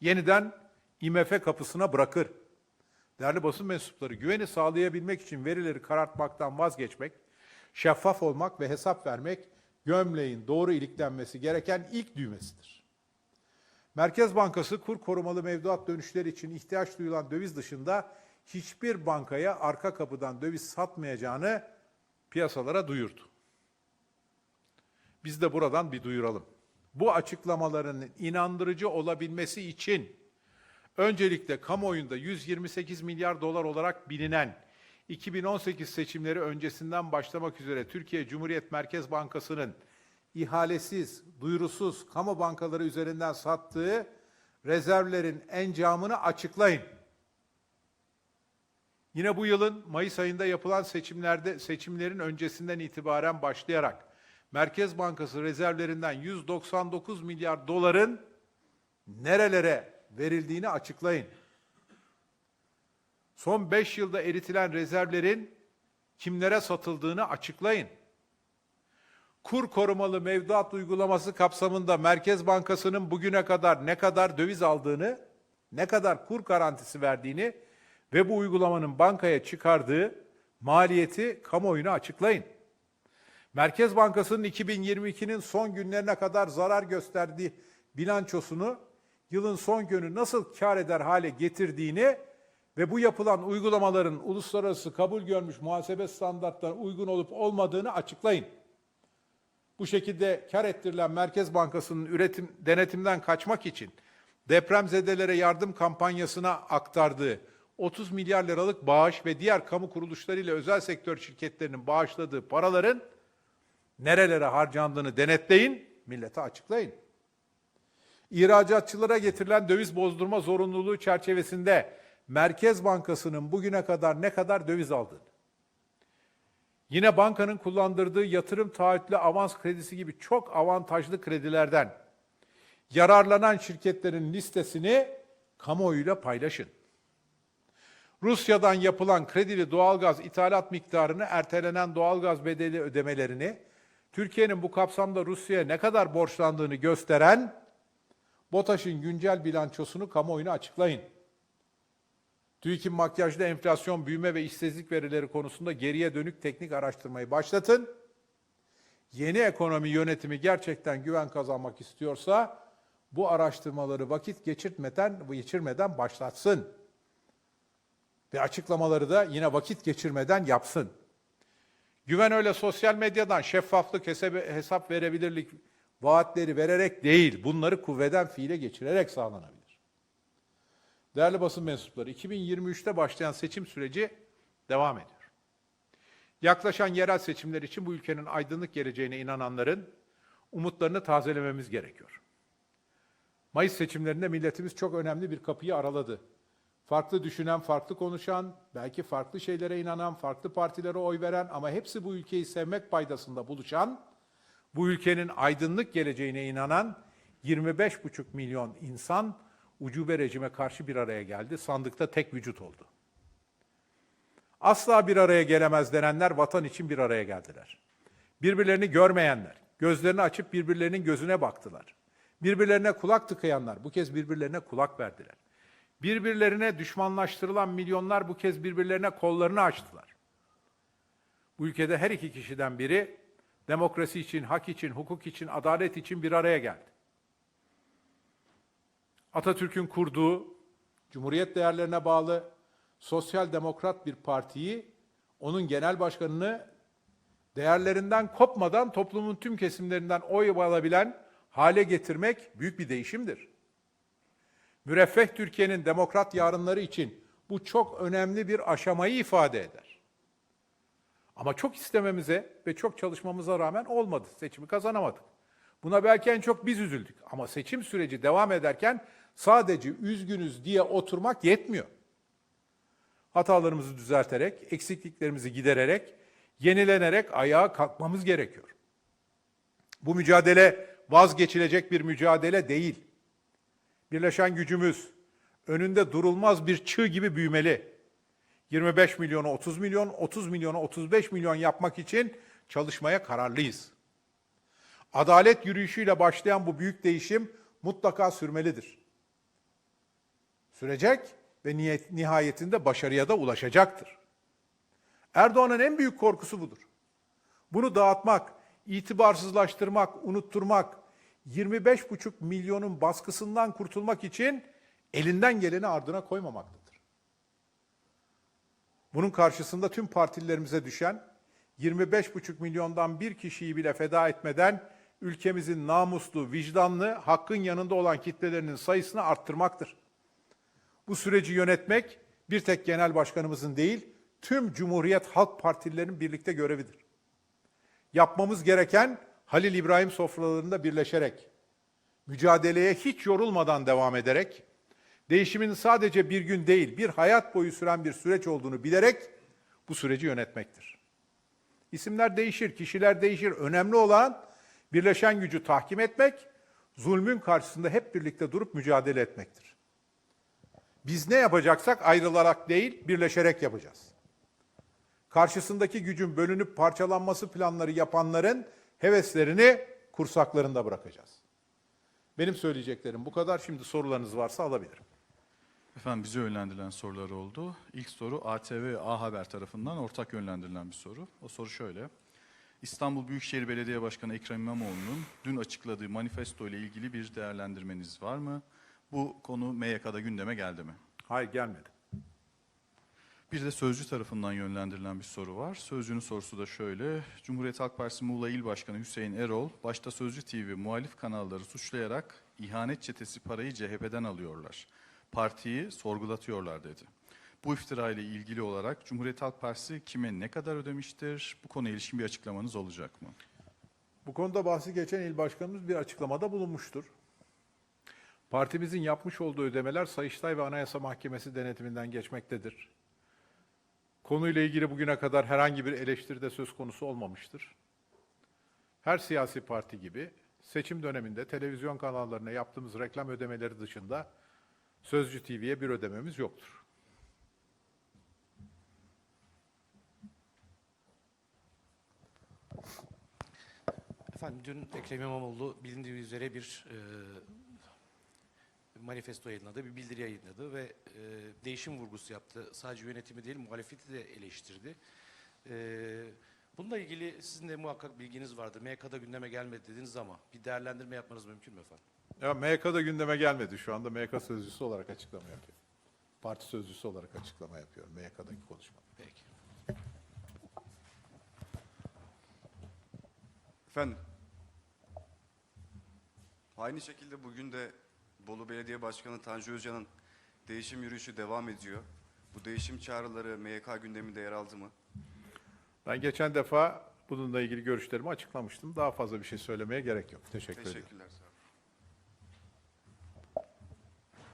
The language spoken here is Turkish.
Yeniden IMF kapısına bırakır. Değerli basın mensupları, güveni sağlayabilmek için verileri karartmaktan vazgeçmek, şeffaf olmak ve hesap vermek gömleğin doğru iliklenmesi gereken ilk düğmesidir. Merkez Bankası kur korumalı mevduat dönüşleri için ihtiyaç duyulan döviz dışında hiçbir bankaya arka kapıdan döviz satmayacağını piyasalara duyurdu. Biz de buradan bir duyuralım. Bu açıklamaların inandırıcı olabilmesi için öncelikle kamuoyunda 128 milyar dolar olarak bilinen 2018 seçimleri öncesinden başlamak üzere Türkiye Cumhuriyet Merkez Bankası'nın ihalesiz, duyurusuz kamu bankaları üzerinden sattığı rezervlerin encamını açıklayın. Yine bu yılın Mayıs ayında yapılan seçimlerde seçimlerin öncesinden itibaren başlayarak Merkez Bankası rezervlerinden 199 milyar doların nerelere verildiğini açıklayın. Son 5 yılda eritilen rezervlerin kimlere satıldığını açıklayın. Kur korumalı mevduat uygulaması kapsamında Merkez Bankası'nın bugüne kadar ne kadar döviz aldığını, ne kadar kur garantisi verdiğini ve bu uygulamanın bankaya çıkardığı maliyeti kamuoyuna açıklayın. Merkez Bankası'nın 2022'nin son günlerine kadar zarar gösterdiği bilançosunu yılın son günü nasıl kar eder hale getirdiğini ve bu yapılan uygulamaların uluslararası kabul görmüş muhasebe standartlarına uygun olup olmadığını açıklayın. Bu şekilde kar ettirilen Merkez Bankası'nın üretim denetimden kaçmak için depremzedelere yardım kampanyasına aktardığı 30 milyar liralık bağış ve diğer kamu kuruluşları ile özel sektör şirketlerinin bağışladığı paraların nerelere harcandığını denetleyin, millete açıklayın. İhracatçılara getirilen döviz bozdurma zorunluluğu çerçevesinde Merkez Bankası'nın bugüne kadar ne kadar döviz aldığını, yine bankanın kullandırdığı yatırım taahhütlü avans kredisi gibi çok avantajlı kredilerden yararlanan şirketlerin listesini kamuoyuyla paylaşın. Rusya'dan yapılan kredili doğalgaz ithalat miktarını ertelenen doğalgaz bedeli ödemelerini, Türkiye'nin bu kapsamda Rusya'ya ne kadar borçlandığını gösteren BOTAŞ'ın güncel bilançosunu kamuoyuna açıklayın. TÜİK'in makyajlı enflasyon, büyüme ve işsizlik verileri konusunda geriye dönük teknik araştırmayı başlatın. Yeni ekonomi yönetimi gerçekten güven kazanmak istiyorsa bu araştırmaları vakit geçirtmeden, geçirmeden başlatsın. Ve açıklamaları da yine vakit geçirmeden yapsın. Güven öyle sosyal medyadan şeffaflık, hesap, verebilirlik vaatleri vererek değil, bunları kuvveden fiile geçirerek sağlanabilir. Değerli basın mensupları, 2023'te başlayan seçim süreci devam ediyor. Yaklaşan yerel seçimler için bu ülkenin aydınlık geleceğine inananların umutlarını tazelememiz gerekiyor. Mayıs seçimlerinde milletimiz çok önemli bir kapıyı araladı. Farklı düşünen, farklı konuşan, belki farklı şeylere inanan, farklı partilere oy veren ama hepsi bu ülkeyi sevmek paydasında buluşan, bu ülkenin aydınlık geleceğine inanan 25,5 milyon insan ucube rejime karşı bir araya geldi. Sandıkta tek vücut oldu. Asla bir araya gelemez denenler vatan için bir araya geldiler. Birbirlerini görmeyenler, gözlerini açıp birbirlerinin gözüne baktılar. Birbirlerine kulak tıkayanlar bu kez birbirlerine kulak verdiler. Birbirlerine düşmanlaştırılan milyonlar bu kez birbirlerine kollarını açtılar. Bu ülkede her iki kişiden biri demokrasi için, hak için, hukuk için, adalet için bir araya geldi. Atatürk'ün kurduğu, Cumhuriyet değerlerine bağlı sosyal demokrat bir partiyi, onun genel başkanını değerlerinden kopmadan toplumun tüm kesimlerinden oy alabilen hale getirmek büyük bir değişimdir. Müreffeh Türkiye'nin demokrat yarınları için bu çok önemli bir aşamayı ifade eder. Ama çok istememize ve çok çalışmamıza rağmen olmadı. Seçimi kazanamadık. Buna belki en çok biz üzüldük. Ama seçim süreci devam ederken sadece üzgünüz diye oturmak yetmiyor. Hatalarımızı düzelterek, eksikliklerimizi gidererek, yenilenerek ayağa kalkmamız gerekiyor. Bu mücadele vazgeçilecek bir mücadele değil. Birleşen gücümüz önünde durulmaz bir çığ gibi büyümeli. 25 milyonu 30 milyon, 30 milyonu 35 milyon yapmak için çalışmaya kararlıyız. Adalet yürüyüşüyle başlayan bu büyük değişim mutlaka sürmelidir. Sürecek ve niyet, nihayetinde başarıya da ulaşacaktır. Erdoğan'ın en büyük korkusu budur. Bunu dağıtmak, itibarsızlaştırmak, unutturmak, 25,5 milyonun baskısından kurtulmak için elinden geleni ardına koymamaktadır. Bunun karşısında tüm partililerimize düşen 25,5 milyondan bir kişiyi bile feda etmeden ülkemizin namuslu, vicdanlı, hakkın yanında olan kitlelerinin sayısını arttırmaktır. Bu süreci yönetmek bir tek genel başkanımızın değil, tüm Cumhuriyet Halk Partililerinin birlikte görevidir. Yapmamız gereken Halil İbrahim sofralarında birleşerek, mücadeleye hiç yorulmadan devam ederek, değişimin sadece bir gün değil, bir hayat boyu süren bir süreç olduğunu bilerek bu süreci yönetmektir. İsimler değişir, kişiler değişir. Önemli olan birleşen gücü tahkim etmek, zulmün karşısında hep birlikte durup mücadele etmektir. Biz ne yapacaksak ayrılarak değil, birleşerek yapacağız. Karşısındaki gücün bölünüp parçalanması planları yapanların heveslerini kursaklarında bırakacağız. Benim söyleyeceklerim bu kadar. Şimdi sorularınız varsa alabilirim. Efendim bize yönlendirilen sorular oldu. İlk soru ATV A Haber tarafından ortak yönlendirilen bir soru. O soru şöyle. İstanbul Büyükşehir Belediye Başkanı Ekrem İmamoğlu'nun dün açıkladığı manifesto ile ilgili bir değerlendirmeniz var mı? Bu konu MYK'da gündeme geldi mi? Hayır gelmedi. Bir de Sözcü tarafından yönlendirilen bir soru var. Sözcünün sorusu da şöyle. Cumhuriyet Halk Partisi Muğla İl Başkanı Hüseyin Erol, başta Sözcü TV muhalif kanalları suçlayarak ihanet çetesi parayı CHP'den alıyorlar. Partiyi sorgulatıyorlar dedi. Bu iftira ile ilgili olarak Cumhuriyet Halk Partisi kime ne kadar ödemiştir? Bu konuya ilişkin bir açıklamanız olacak mı? Bu konuda bahsi geçen il başkanımız bir açıklamada bulunmuştur. Partimizin yapmış olduğu ödemeler Sayıştay ve Anayasa Mahkemesi denetiminden geçmektedir. Konuyla ilgili bugüne kadar herhangi bir eleştiri de söz konusu olmamıştır. Her siyasi parti gibi seçim döneminde televizyon kanallarına yaptığımız reklam ödemeleri dışında Sözcü TV'ye bir ödememiz yoktur. Efendim dün Ekrem İmamoğlu bilindiği üzere bir e, manifesto yayınladı, bir bildiri yayınladı ve e, değişim vurgusu yaptı. Sadece yönetimi değil, muhalefeti de eleştirdi. E, bununla ilgili sizin de muhakkak bilginiz vardır. MYK'da gündeme gelmedi dediniz ama bir değerlendirme yapmanız mümkün mü efendim? Ya MYK'da gündeme gelmedi şu anda. MYK sözcüsü olarak açıklama yapıyor. Parti sözcüsü olarak açıklama yapıyorum MYK'daki konuşma. Peki. Efendim. Aynı şekilde bugün de Bolu Belediye Başkanı Tanju Özcan'ın değişim yürüyüşü devam ediyor. Bu değişim çağrıları MYK gündeminde yer aldı mı? Ben geçen defa bununla ilgili görüşlerimi açıklamıştım. Daha fazla bir şey söylemeye gerek yok. Teşekkür ederim. Teşekkürler. olun.